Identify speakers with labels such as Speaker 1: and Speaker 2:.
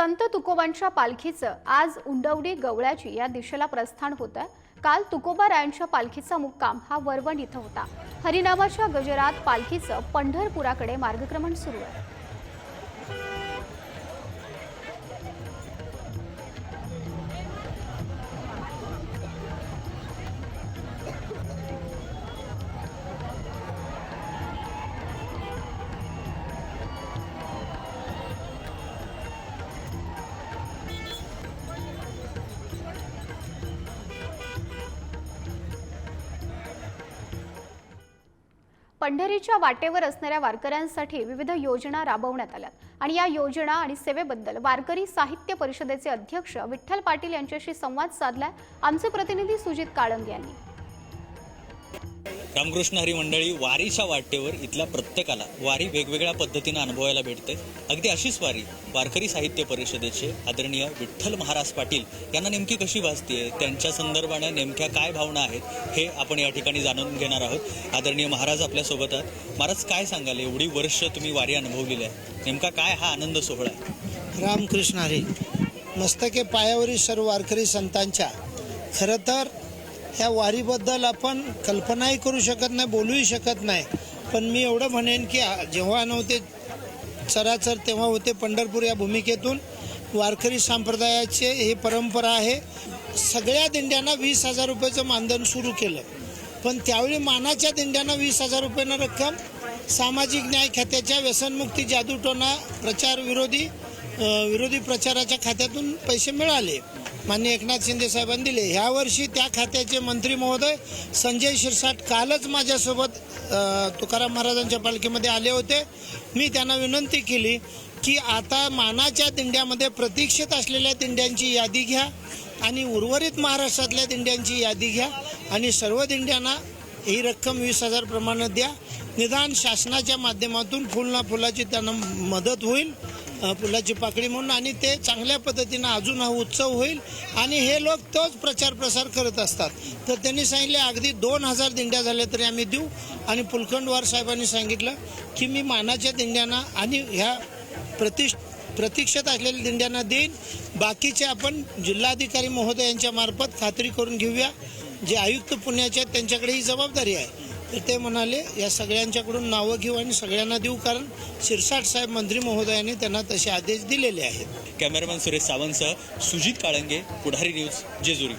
Speaker 1: संत तुकोबांच्या पालखीचं आज उंडवडी गवळ्याची या दिशेला प्रस्थान होतं काल तुकोबा रायांच्या पालखीचा मुक्काम हा वरवण इथं होता. हरिनामाच्या गजरात पालखीचं पंढरपुराकडे मार्गक्रमण सुरू आहे. पंढरीच्या वाटेवर असणाऱ्या वारकऱ्यांसाठी विविध योजना राबवण्यात आल्या आणि या योजना आणि सेवेबद्दल वारकरी साहित्य परिषदेचे अध्यक्ष विठ्ठल पाटील यांच्याशी संवाद साधलाय. आमचे प्रतिनिधी सुजित काळंग यांनी.
Speaker 2: रामकृष्ण हरी मंडळी वारीच्या वाटेवर इथल्या प्रत्येकाला वारी वेगवेगळ्या पद्धतीनं अनुभवायला भेटते. अगदी अशीच वारी वारकरी साहित्य परिषदेचे आदरणीय विठ्ठल महाराज पाटील यांना नेमकी कशी वाचते त्यांच्या संदर्भाने नेमक्या काय भावना आहेत हे आपण या ठिकाणी जाणून घेणार आहोत. आदरणीय महाराज आपल्यासोबत आहेत. महाराज काय सांगाल? एवढी वर्ष तुम्ही वारी अनुभवलेली आहे. नेमका काय हा आनंद सोहळा आहे?
Speaker 3: रामकृष्ण हरी मस्तके पायावरील सर्व वारकरी संतांच्या खरं तर ह्या वारीबद्दल आपण कल्पनाही करू शकत नाही बोलूही शकत नाही. पण मी एवढं म्हणेन की जेव्हा नव्हते चराचर तेव्हा होते पंढरपूर या भूमिकेतून. वारकरी संप्रदायाचे ही परंपरा आहे. सगळ्या दिंड्यांना वीस हजार रुपयाचं मानधन सुरू केलं. पण त्यावेळी मानाच्या दिंड्यांना वीस हजार रुपयानं रक्कम सामाजिक न्याय खात्याच्या व्यसनमुक्ती जादूटोना प्रचार विरोधी विरोधी प्रचाराच्या खात्यातून पैसे मिळाले. मान्य एकनाथ शिंदे साहेबांनी दिले. ह्यावर्षी त्या खात्याचे मंत्री महोदय संजय शिरसाट कालच माझ्यासोबत तुकाराम महाराजांच्या पालखीमध्ये आले होते. मी त्यांना विनंती केली की आता मानाच्या दिंड्यामध्ये प्रतीक्षित असलेल्या दिंड्यांची यादी घ्या आणि उर्वरित महाराष्ट्रातल्या दिंड्यांची यादी घ्या आणि सर्व दिंड्यांना ही रक्कम वीस हजार प्रमाणात द्या. निदान शासनाच्या माध्यमातून फुल ना फुलाची त्यांना मदत होईल. फुलाची पाकळी म्हणून आणि ते चांगल्या पद्धतीनं अजून हा उत्सव होईल. आणि हे लोक तोच प्रचार प्रसार करत असतात. तर त्यांनी सांगितले अगदी दोन हजार दिंड्या झाल्या तरी आम्ही देऊ. आणि पुलखंडवार साहेबांनी सांगितलं की मी मानाच्या दिंड्यांना आणि ह्या प्रतिष्ठ प्रतीक्षेत असलेल्या दिंड्यांना देईन. बाकीचे आपण जिल्हाधिकारी महोदयांच्या मार्फत खात्री करून घेऊया. जे आयुक्त पुण्याचे आहेत त्यांच्याकडे ही जबाबदारी आहे. ते म्हणाले या सगळ्यांच्याकडून नावं घेऊ आणि सगळ्यांना देऊ कारण शिरसाट साहेब मंत्री महोदयांनी त्यांना तसे आदेश दिलेले आहेत.
Speaker 2: कॅमेरामॅन सुरेश सावंतसह सुजित काळंगे पुढारी न्यूज जेजुरी.